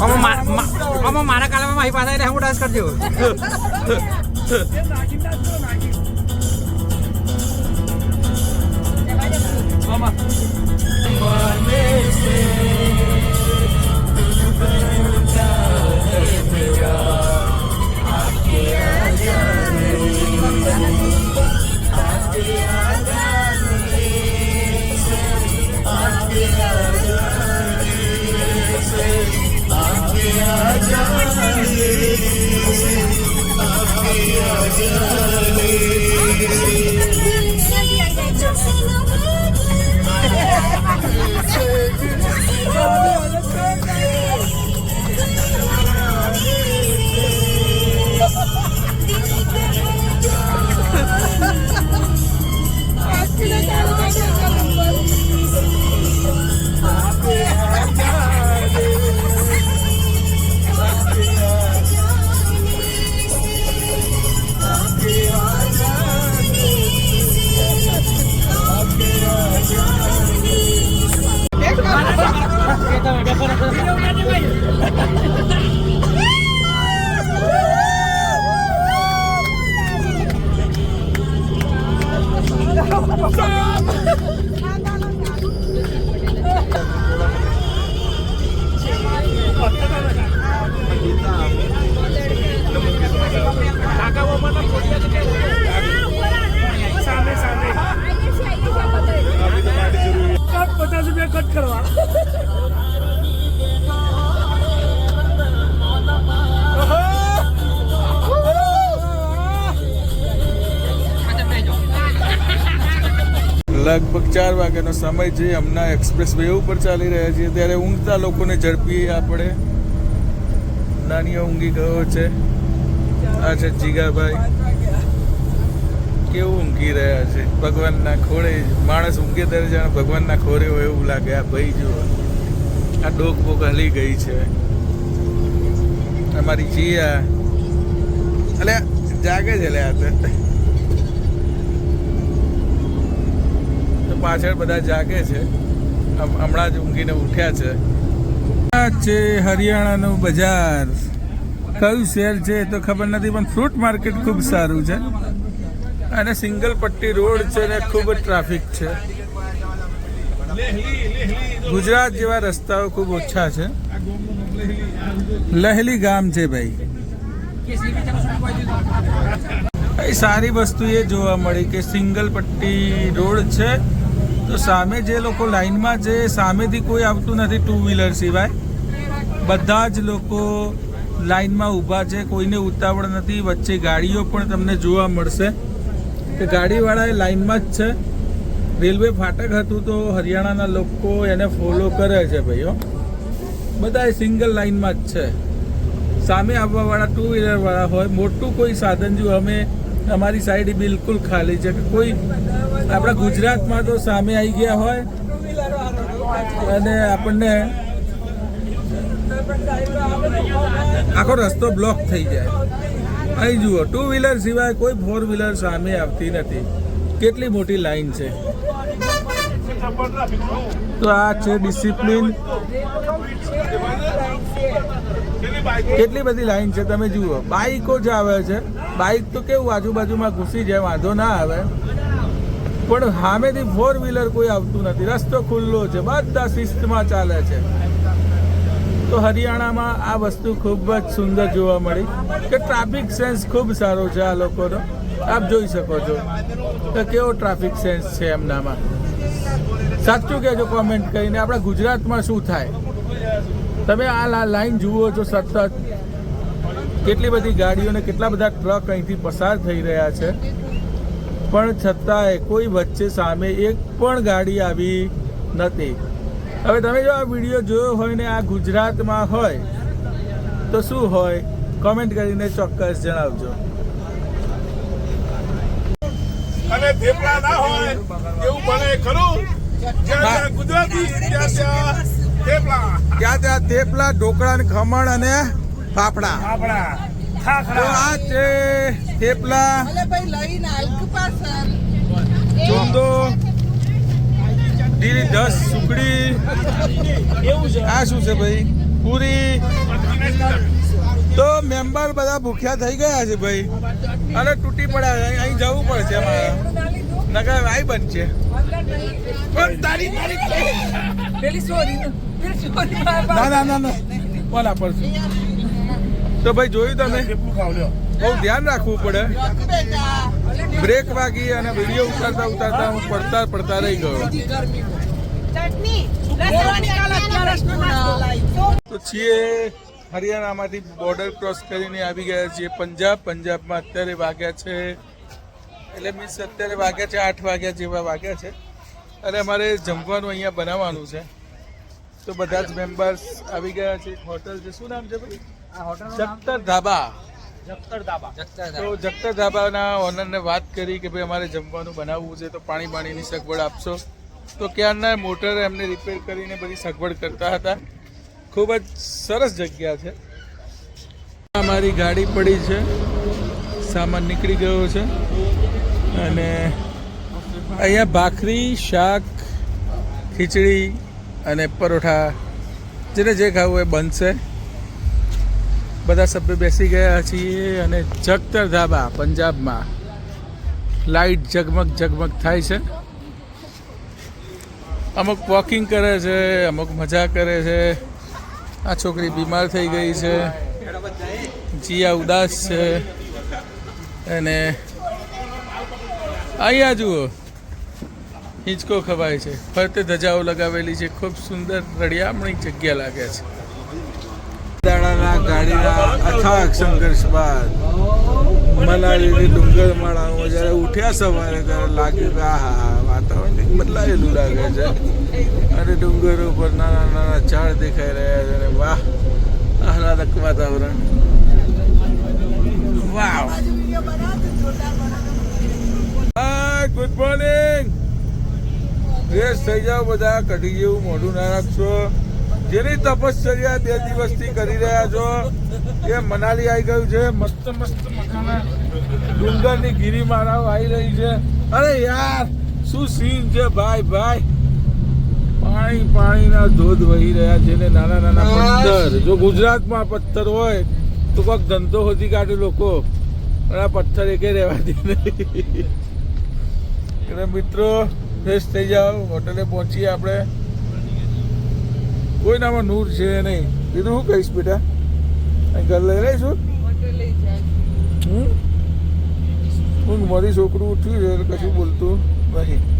આમાં મારા કાળમાં મારી પાસે આવીને હું ડાન્સ કરજો પચાસ લગભગ ચાર વાગ્યાનો સમય છે હમણાં એક્સપ્રેસ વે ઉપર ચાલી રહ્યા છીએ, ત્યારે ઊંઘતા લોકોને ઝડપી આપણે નાનીઓ ઊંઘી ગયો છે. આ છે જીગાભાઈ. કેવું ઊંઘી રહ્યા છે? ભગવાનના ખોળે માણસ ઊંઘે ત્યારે જાણે ભગવાનના ખોરે હોય એવું લાગે. આ ભાઈ જુઓ. આ ડોક બોક હલી ગઈ છે. અમારી જીયા. એટલે જાગે છે લે આ પાછળ બધા જાગે છે. હમણાં જ ઊંઘીને ઉઠ્યા છે. આ છે હરિયાણાનું બજાર. કયું શહેર છે તો ખબર નથી, પણ ફ્રૂટ માર્કેટ ખૂબ સારું છે. અને સિંગલ પટ્ટી રોડ છે ને ખૂબ ટ્રાફિક છે. ગુજરાત જેવા રસ્તાઓ ખૂબ ઓછા છે. લહેલી ગામ છે ભાઈ, સારી વસ્તુ એ જોવા મળી કે સિંગલ પટ્ટી રોડ છે. તો સામે જે લોકો લાઈનમાં છે સામેથી કોઈ આવતું નથી ટુ વ્હીલર સિવાય, બધા જ લોકો લાઈનમાં ઊભા છે, કોઈને ઉતાવળ નથી, વચ્ચે ગાડીઓ પણ તમને જોવા મળશે કે ગાડીવાળા એ લાઈનમાં જ છે. રેલવે ફાટક હતું તો હરિયાણાના લોકો એને ફોલો કરે છે ભાઈઓ બધા સિંગલ લાઈનમાં જ છે. સામે આવવાવાળા ટુ વ્હીલર વાળા હોય, મોટું કોઈ સાધન જો અમે અમારી સાઈડ બિલકુલ ખાલી છે કોઈ આપણા ગુજરાતમાં તો સામે આવી ગયા હોય અને આપણને આખો રસ્તો બ્લોક થઈ જાય. અહીં જુઓ ટુ વ્હીલર સિવાય કોઈ ફોર વ્હીલર સામે આવતી નથી. કેટલી મોટી લાઈન છે. તો આ છે ડિસિપ્લિન કેટલી બધી લાઈન છે તમે જુઓ. બાઈકો જ આવે છે. બાઈક તો કેવું આજુબાજુમાં ઘૂસી જાય, વાંધો ના આવે. પણ સામેથી ફોર વ્હીલર કોઈ આવતું નથી. રસ્તો ખુલ્લો છે. બધા શિસ્તમાં ચાલે છે. તો હરિયાણામાં આ વસ્તુ ખૂબ જ સુંદર જોવા મળી કે ટ્રાફિક સેન્સ ખૂબ સારો છે આ લોકોનો. આપ જોઈ શકો છો કે કેવો ટ્રાફિક સેન્સ છે એમનામાં. સાચું કહેજો કોમેન્ટ કરીને. આપણા ગુજરાતમાં શું થાય? તમે આ લાઈન જુઓ છો સતત. કેટલી બધી ગાડીઓ ને કેટલા બધા ટ્રક અહીંથી પસાર થઈ રહ્યા છે. પણ છતાંય કોઈ વચ્ચે સામે એક પણ ગાડી આવી નથી. હવે તમે જો આ વીડિયો જોયો હોય ને આ ગુજરાતમાં હોય, તો શું હોય કોમેન્ટ કરીને ચોક્કસ જણાવજો. અને થેપલા ના હોય, એવું બને ખરું. ગુજરાતી ત્યાં ત્યાં થેપલા ઢોકળા ને ખમણ અને ફાફડા. તો આ છે થેપલા. ચોંદો ડીરી દસ સુકડી આ શું છે ભાઈ? પૂરી. તો મેમ્બર બધા ભૂખ્યા થઈ ગયા છે ભાઈ. અને તૂટી પડ્યા છે. અહીં જવું પડશે મારે નગર આઈ બનશે. પણ તારી તારી ના ના ના ના ઓલા પર તો ભાઈ જોયું તમે? બહુ ધ્યાન રાખવું પડે. બ્રેક વાગી અને વીડિયો ઉતારતા ઉતારતા હું પડતા પડતા રહી ગયો. તો છીએ હરિયાણામાંથી બોર્ડર ક્રોસ કરીને આવી ગયા છીએ. પંજાબ પંજાબમાં અત્યારે વાગ્યા છે. એટલે મીન્સ અત્યારે વાગ્યા છે આઠ વાગ્યા જેવા વાગ્યા છે. અને અમારે જમવાનું અહીંયા બનાવવાનું છે. તો બધા જ મેમ્બર્સ આવી ગયા છે. હોટલ છે. શું નામ છે ભાઈ? જગતર ધાબા. તો જગતર ધાબાના ઓનરને વાત કરી કે ભાઈ અમારે જમવાનું બનાવવું છે તો પાણી પાણીની સગવડ આપશો. તો ક્યારના મોટર એમને રિપેર કરીને બધી સગવડ કરતા હતા. ખૂબ જ સરસ જગ્યા છે. અમારી ગાડી પડી છે. સામાન નીકળી ગયો છે. અને અહીંયા ભાખરી, શાક, ખીચડી અને પરોઠા જેને જે ખાવું એ બનશે. બધા સભ્યો બેસી ગયા છીએ અને જગતર ધાબા પંજાબમાં. લાઇટ ઝગમગ ઝગમગ થાય છે. અમુક વોકિંગ કરે છે, અમુક મજા કરે છે. આ છોકરી બીમાર થઈ ગઈ છે. જીયા ઉદાસ છે. અને અહીંયા જુઓ. હિંચકો ખવાય છે. ફરતે ધજાઓ લગાવેલી છે. ખૂબ સુંદર રળિયામણી જગ્યા લાગે છે. દાડાના ગાડીના અથાગ સંઘર્ષ બાદ મનાલીની ડુંગર માળામાં જ્યારે ઉઠ્યા સવારે ત્યારે લાગ્યું કે આ હા વાતાવરણ બદલાયેલું લાગે છે. અને ડુંગર ઉપર નાના નાના ઝાડ દેખાઈ રહ્યા છે અને વાહ આહલાદક વાતાવરણ. વાહ ગુડ મોર્નિંગ ફ્રેશ થઈ જાઓ બધા કઢી જેવું મોઢું ના રાખશો. જેની તપશ્ચર્યા બે દિવસથી કરી રહ્યા છો એ મનાલી આવી ગયું છે. મસ્ત મસ્ત મકાના ડુંગરની ગિરિમાળાઓ આવી રહી છે. અરે યાર શું સીન છે? ભાઈ ભાઈ. પાણી પાણીના ધોધ વહી રહ્યા છે ને નાના નાના પથ્થર. જો ગુજરાતમાં પથ્થર હોય તો કોઈક ધંધો હોતી કાઢે લોકો. પણ આ પથ્થર એકે રહેવા દે નહીં. એટલે મિત્રો ફ્રેશ થઈ જાઓ હોટલે પહોંચીએ આપણે. કોઈ નામાં નૂર છે નહીં. બીજું શું કહીશ બેટા? ઘર લઈ રહીશું? હું મારી છોકરું ઉઠ્યું છે કશું બોલતું નહીં.